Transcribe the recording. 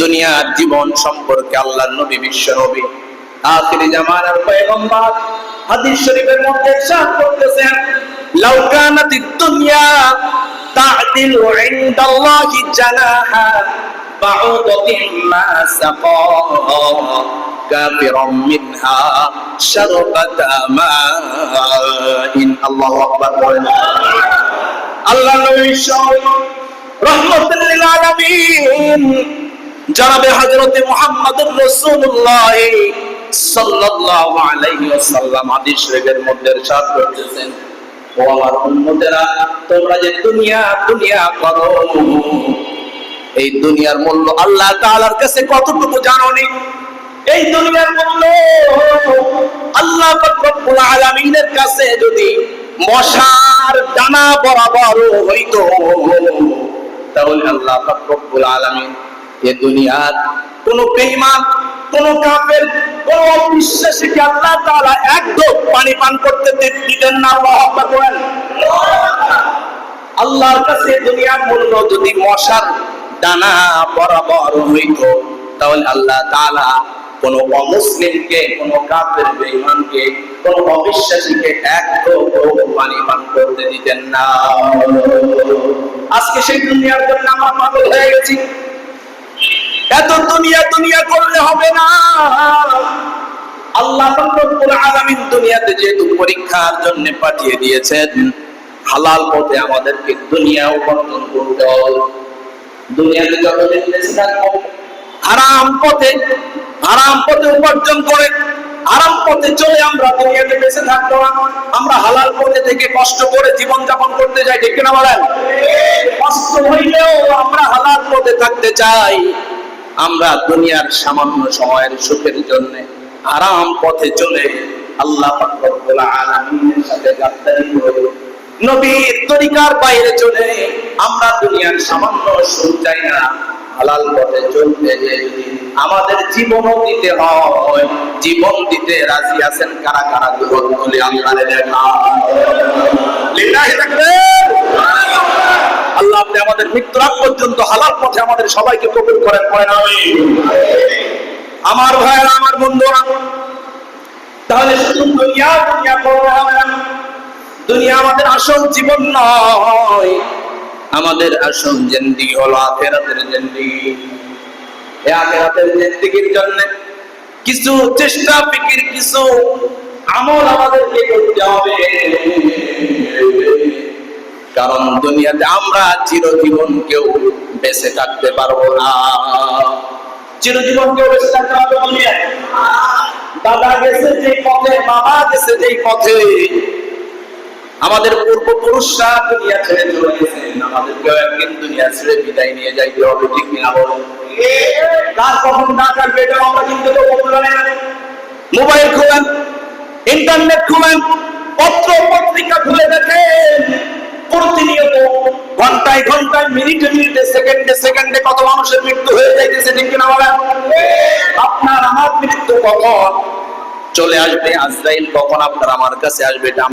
দুনিয়ার জীবন সম্পর্কে আল্লাহর নবী বিশ্ব নবী। আখিরি জামানার পয়গম্বর হাদিস শরীফের মধ্যে ইরশাদ করতেছেন, লাউ কানাতিদ দুনিয়া তা'দিলু ইনদাল্লাহি জানাহা বাউদাতিন মা সাকা কাফিরাম মিনহা শারবাতা মাইন। আল্লাহু আকবার বলেন। আল্লাহ নবী বিশ্ব রহমতুল আলামিন জনাবে হযরতে মুহাম্মদুর রাসূলুল্লাহ সাল্লাল্লাহু আলাইহি ওয়াসাল্লাম। হাদিস মধ্যে ইরশাদ করতেছেন। ও আমার উম্মতেরা, তোমরা যে দুনিয়া দুনিয়া করো। এই দুনিয়ার মূল্য আল্লাহ তাআলার কাছে কতটুকু এই দুনিয়ার মূল্য আল্লাহ রব্বুল আলামিনের কাছে যদি মশার দানা বরাবর হইতো, তাহলে আল্লাহ রব্বুল আলামিন এ দুনিয়ার কোন বেঈমান, কোন কাফের, কোন অবিশ্বাসীকে আল্লাহ তাআলা এক ঢোক পানি পান করতে দিতেন না আকবার বলেন। আল্লাহর কাছে দুনিয়ার মূল্য যদি মশার দানা বরাবর হইতো, তাহলে আল্লাহ তাআলা কোন অমুসলিমকে, কোন কাফের বেঈমানকে, কোন অবিশ্বাসীকে এক পানি পান করতে দিতেন না। আজকে সেই দুনিয়ার জন্য আমরা পাগল হয়ে গেছি। এত দুনিয়া দুনিয়া করলে হবে না। আল্লাহ রব্বুল আলামিন দুনিয়াতে যেহেতু পরীক্ষার জন্য পাঠিয়ে দিয়েছেন, হালাল পথে আমাদেরকে দুনিয়া উপার্জন করতে হবে। দুনিয়াতে যতদিন বেঁচে পথে, হারাম পথে উপার্জন করে, হারাম পথে চলে আমরা দুনিয়াতে বেঁচে থাকব না। আমরা হালাল পথে থেকে কষ্ট করে জীবন যাপন করতে চাই, ঠিক কিনা বলেন? কষ্ট হইলেও আমরা হালাল পথে থাকতে চাই। আমরা দুনিয়ার সামান্য সময়ের সুখের জন্য আরাম পথে চলে আল্লাহ নবীর তরিকার বাইরে চলে আমরা দুনিয়ার সামান্য সুখ চাই না। হালাল পথে চলতে আমাদের জীবনও দিতে হয়, জীবন দিতে রাজি আছেন কারা কারা? দুর্বল বলে আল্লাহরে দেখা লিল্লাহি তাকবীর আল্লাহ আপনি আমাদের মৃত্যুর আগ পর্যন্ত হালাল পথে আমাদের সবাইকে কবুল করেন করেন আমিন। আমার ভাইয়েরা, আমার বন্ধুরা, তাহলে শুধু দুনিয়া দুনিয়া না। দুনিয়া আমাদের আসল জীবন নয়। আমাদের আসল জিন্দিগি হলো আখেরাতের জিন্দিগি এই আখেরাতের জিন্দিগির জন্য কিছু চেষ্টা, ফিকির, কিছু আমল আমাদেরকে করতে হবে। কারণ দুনিয়াতে আমরা চিরজীবন কেউ বেঁচে থাকতে পারব না। চিরজীবন কেউ বেঁচে থাকতে পারব দাদা গেছে যেই পথে, বাবা গেছে যেই পথে। আমাদের পূর্বপুরুষরা দুনিয়া ছেড়ে চলে গেছেন আমাদেরকেও একদিন দুনিয়া ছেড়ে বিদায় নিয়ে যাইতে হবে, ঠিক কিনা বলুন? কার কখন না কাটবে এটা আমরা কিন্তু না মোবাইল খুলেন, ইন্টারনেট খুলেন, পত্র পত্রিকা খুলে দেখেন। ঘন্টায় মিনিটে মিনিটে, সেকেন্ডে সেকেন্ডে কত মানুষের মৃত্যু হয়ে যাইতেছে, ঠিক কিনা বলেন? আপনার আমার মৃত্যু কখন? চলে আসবে আজরাইল, কখন আপনার আমার কাছে আসবে?